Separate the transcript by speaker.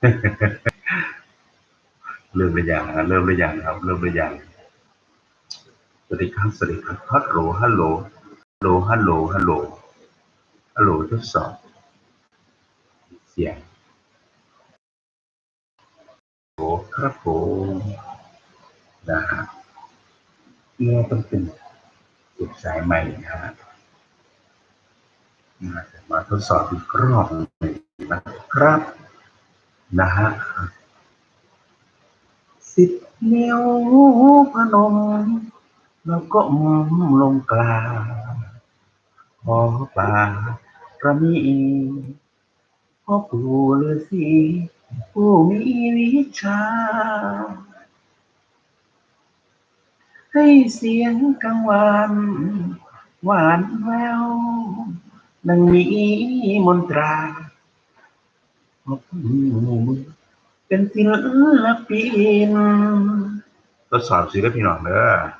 Speaker 1: เริ่มหรือยังนะเริ่มหรือยังครับ เริ่มหรือยังสวัสดีครับสวัสดีครับฮัลโหลฮัลโหลฮัลโหลฮัลโหลฮัลโหลฮัลโหลทดสอบเสียงโอ้ครับผมนะฮะเนี่ยต้องเป็นสุดสายใหม่นะฮะมาทดสอบอีกรอบหนึ่งนะครับ นะฮะสิบนิ้วพนม แล้วก็มลงกลางขอป่าระมีพ่อปู่ฤาษีผู้มีวิชา ให้เสียงกังวานหวานแววดังมีมนตรา เป็นศิลปินทดสอบศิลปินหน่อยเด้อ